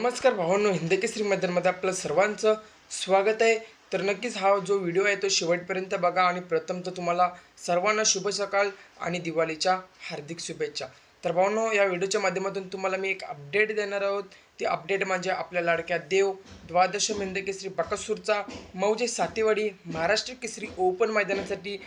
नमस्कार भावांनो हिंदकी केसरी आपलं सर्वांचं स्वागत आहे. तर नक्कीच हा जो व्हिडिओ आहे तो शेवटपर्यंत बघा आणि प्रथम तर तुम्हाला सर्वांना शुभ सकाळ आणि दिवाळीच्या हार्दिक शुभेच्छा. तर भावांनो या व्हिडिओच्या माध्यमातून तुम्हाला मी एक अपडेट देणार आहोत. ती अपडेट म्हणजे आपल्या लाडक्या देव द्वादश हिंद केसरी बकासूरचा मौजे सातेवाडी महाराष्ट्र केसरी ओपन मैदानासाठी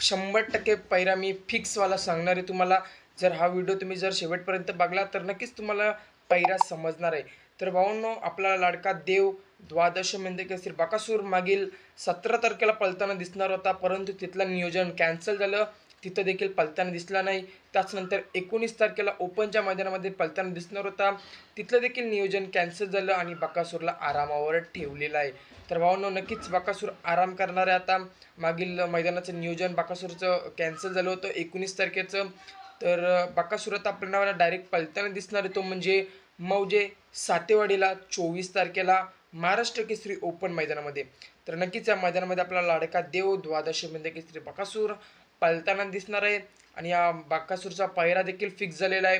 शंभर टक्के पैरा मी फिक्सवाला सांगणार आहे तुम्हाला. जर हा व्हिडिओ तुम्ही जर शेवटपर्यंत बघला तर नक्कीच तुम्हाला पैरा समजणार आहे. तर भाऊंनो आपला लाडका देव द्वादश म्हणजे केसरी बाकासूर मागील सतरा तारखेला पलताना दिसणार होता परंतु तिथलं नियोजन कॅन्सल झालं. तिथं देखील पलताना दिसला नाही. त्याचनंतर एकोणीस तारखेला ओपनच्या मैदानामध्ये पलताना दिसणार होता. तिथलं देखील नियोजन कॅन्सल झालं आणि बकासूरला आरामावर ठेवलेलं आहे. तर भावांनो नक्कीच बकासूर आराम करणार आहे आता. मागील मैदानाचं नियोजन बकासूरचं कॅन्सल झालं होतं एकोणीस तारखेचं. तर बाकासुरात आपल्याला डायरेक्ट पलताना दिसणार आहे. तो म्हणजे मौजे सातेवाडीला चोवीस तारखेला महाराष्ट्र केसरी ओपन मैदानामध्ये. तर नक्कीच या मैदानामध्ये आपला लाडका देव द्वादशीमध्ये केसरी बाकासूर पालताना दिसणार आहे. आणि या बाकासूरचा पायरा देखील फिक्स झालेला आहे.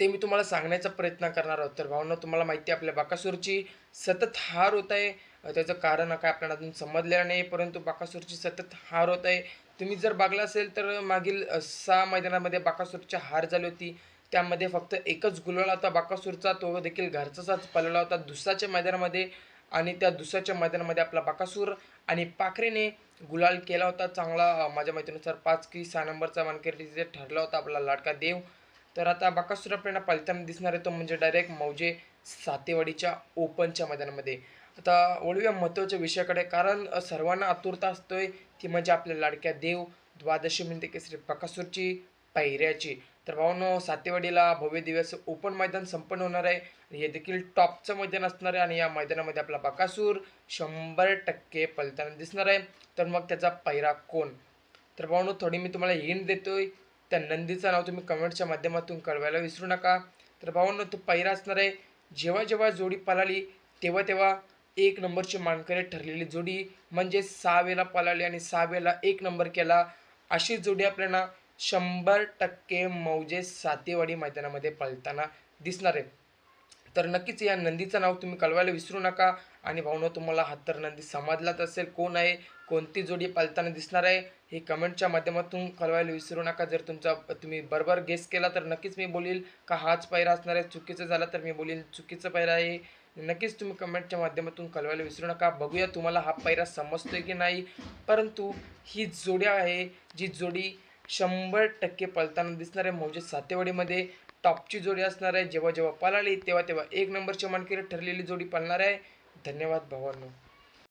ते मी तुम्हाला सांगण्याचा प्रयत्न करणार आहोत. तर भावना तुम्हाला माहिती आहे आपल्या बाकासूरची सतत हार होत आहे. त्याचं कारण काय आपल्याला अजून समजलेलं नाही परंतु बाकासूरची सतत हार होत आहे. तुम्ही जर बघला असेल तर मागील सहा मैदानामध्ये बाकासूरची हार झाली होती. त्यामध्ये फक्त एकच गुलाला होता बाकासूरचा. तो देखील घरचाच पळला होता. दुसऱ्याच्या मैदानामध्ये आणि त्या दुसऱ्याच्या मैदानामध्ये आपला बाकासूर आणि पाखरेने गुलाल केला होता. चांगला माझ्या माहितीनुसार पाच की सहा नंबरचा मानकरी तिथे ठरला होता आपला लाडका देव. तर आता बाकासूर आपल्याला पळताना दिसणार आहे तो म्हणजे डायरेक्ट मौजे सातेवाडीच्या ओपनच्या मैदानामध्ये. आता वळूया महत्त्वाच्या विषयाकडे कारण सर्वांना आतुरता असतोय. ती म्हणजे आपल्या लाडक्या देव द्वादशी म्हणजे केसरी बकासूरची. पायऱ्याची. तर भावांनो सातेवाडीला भव्य दिवस ओपन मैदान संपन्न होणार आहे. आणि हे देखील टॉपचं मैदान असणार आहे. आणि या मैदानामध्ये आपला बकासूर शंभर टक्के पलताना दिसणार आहे. तर मग त्याचा पायरा कोण? तर भावांनो थोडी मी तुम्हाला हिंट देतोय. त्या नंदीचं नाव तुम्ही कमेंटच्या माध्यमातून कळवायला विसरू नका. तर भावांनो तो पहिरा असणार आहे. जेव्हा जेव्हा जोडी पलाली तेव्हा तेव्हा एक नंबरची मानकरी ठरलेली जोडी म्हणजे सहा वेळेला पलाली आणि सहा वेळेला एक नंबर केला. अशी जोडी आपल्याला शंभर टक्के मौजे सातेवाडी मैदानामध्ये पळताना दिसणार आहे. तर नक्कीच या नंदीचं नाव तुम्ही कळवायला विसरू नका. आणि भाऊनं तुम्हाला हा तर नंदी समजलाच असेल. कोण आहे? कोणती जोडी पालताना दिसणार आहे? हे कमेंटच्या माध्यमातून कळवायला विसरू नका. जर तुमचा तुम्ही बरोबर गेस केला तर नक्कीच मी बोलील. का हाच पायरा असणार आहे? चुकीचं झालं तर मी बोलील. चुकीचं पायरा आहे. नक्कीच तुम्ही कमेंटच्या माध्यमातून कळवायला विसरू नका. बघूया तुम्हाला हा पैरा समजतोय की नाही. परंतु ही जोडी आहे जी जोडी शंभर टक्के पळताना दिसणार आहे म्हणजे सातेवाडीमध्ये टॉपची जोडी असणार आहे. जेव्हा जेव्हा पळाली तेव्हा तेव्हा एक नंबरची मानकरी ठरलेली जोडी पळणार आहे. धन्यवाद भावांनो.